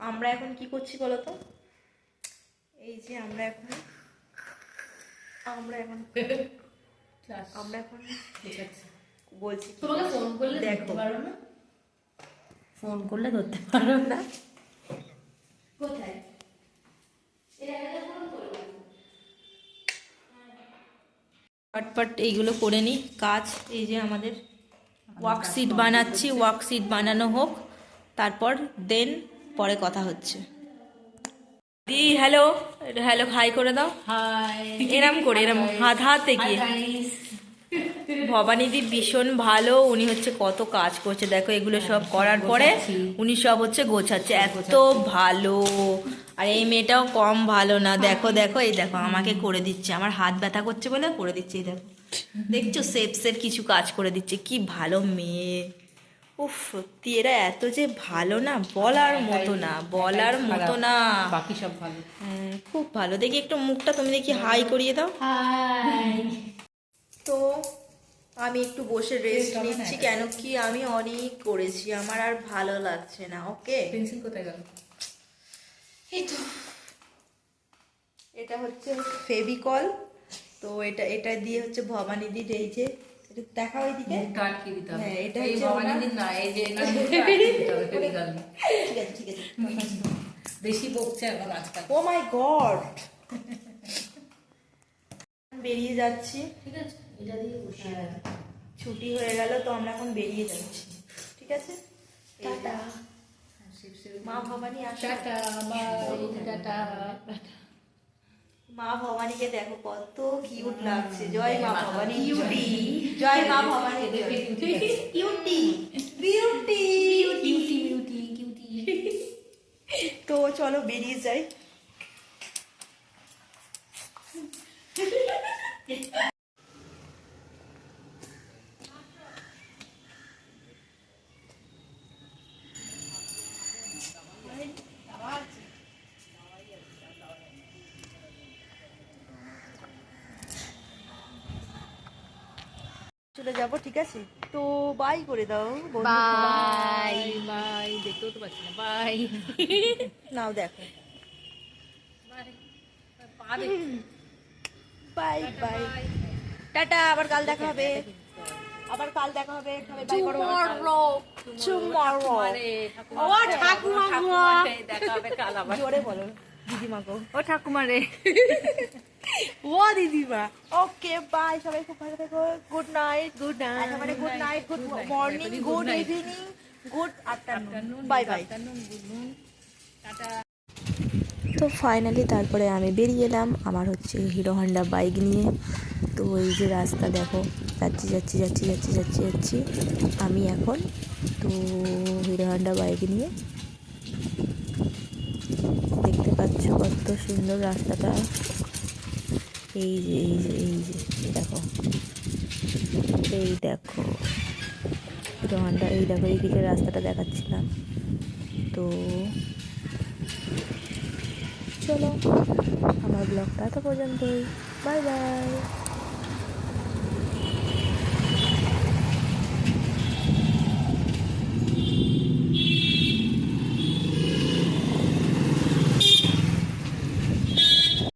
আমরা এখন কি করছি বলো তো এই যে আমরা এখন আমরা এখন আমরা এখন বলছি তোমাকে ফোন করলে দেখো। দেখতে পারো না? ফোন করলে ধরতে পারো না। কোথায়? পটপট এইগুলো করে নিই কাজ এই যে আমাদের ওয়ার্কশিট বানাচ্ছি ওয়ার্কশিট বানানো হোক। তারপর দেন পরে কথা হচ্ছে। দি হ্যালো হ্যালো হাই করে দাও। হাই। এরম করে এরম হাত হাত এগিয়ে ভবানীদি ভীষণ ভালো উনি হচ্ছে কত কাজ করছে। দেখো এগুলো সব করার পরে উনি সব হচ্ছে গোছাচ্ছে। এত ভালো। আর এই মেয়েটাও কম ভালো না। দেখো দেখো এই দেখো আমাকে করে দিচ্ছে। আমার হাত ব্যথা করছে বলে করে দিচ্ছে এই দেখো। দেখছ সেপসের কিছু কাজ করে দিচ্ছে। কি ভালো মেয়ে। উফ সত্যি এরা এত যে ভালো না বলার মতো না বলার মতো না। বাকি সব ভালো। হ্যাঁ, খুব ভালো। দেখি একটু মুখটা তুমি দেখি হাই করিয়ে দাও। তো আমি একটু বসে রেস্ট নিচ্ছি কেন কি আমি অনেক করেছি আমার আর ভালো লাগছে না ওকে পেন্সিল কোথায় গেল? এই তো। এটা হচ্ছে ফেভিকল তো এটা এটা দিয়ে হচ্ছে ভবানীদির এই যে এটা দেখাও এইদিকে আটকে দিতে হবে। হ্যাঁ, এটা হচ্ছে ভবানী না এই যে এনার মুখটা আটকে দিতে হবে chemical দিয়ে। ঠিক আছে ঠিক আছে বেশি বকছে এখন আজকাল। ও মাই গড বেরিয়ে যাচ্ছি। ঠিক আছে এটা দিয়ে হ্যাঁ, ছুটি হয়ে গেল তো আমরা এখন বেরিয়ে যাচ্ছি। ঠিক আছে? টাটা। মা ভবানী আসো। টাটা বাই টাটা মা ভবানীকে দেখো কত কিউট লাগছে। জয় মা ভবানী। কিউটি জয় মা Bhavani. Cutie beauty cutie beauty cutie তো চলো বেরিয়ে যাই। চলে যাব ঠিক আছে? তো বাই করে দাও। বাই বাই দেখতেও তো পাচ্ছি না। বাই নাও দেখো। বাই বাই টাটা আবার কাল দেখা হবে। আবার কাল দেখা হবে। ও ঠাকুমা দেখা হবে কাল আবার। জোরে বলো। দিদিমা গো। ও ঠাকুমা রে ও দিদিমা ওকে বাই সবাই খুব ভালো থেকো। গুড নাইট গুড নাইট একেবারে good night good night, morning good good night. Evening good afternoon bye bye bye bye good noon tata তো ফাইনালি তারপরে আমি বেরিয়ে এলাম। আমার হচ্ছে হিরো হন্ডা বাইক নিয়ে। তো এই যে রাস্তা দেখো যাচ্ছি যাচ্ছি যাচ্ছি যাচ্ছি যাচ্ছি যাচ্ছি। আমি এখন তো হিরো হন্ডা বাইক নিয়ে দেখতে পাচ্ছ কত সুন্দর রাস্তাটা। এই যে এই যে এই যে দেখো। এই দেখো। হিরো এই দেখো, এই দিকে রাস্তাটা দেখাচ্ছিলাম। তো চলো, আমার ব্লগটা তো পর্যন্তই। Bye bye.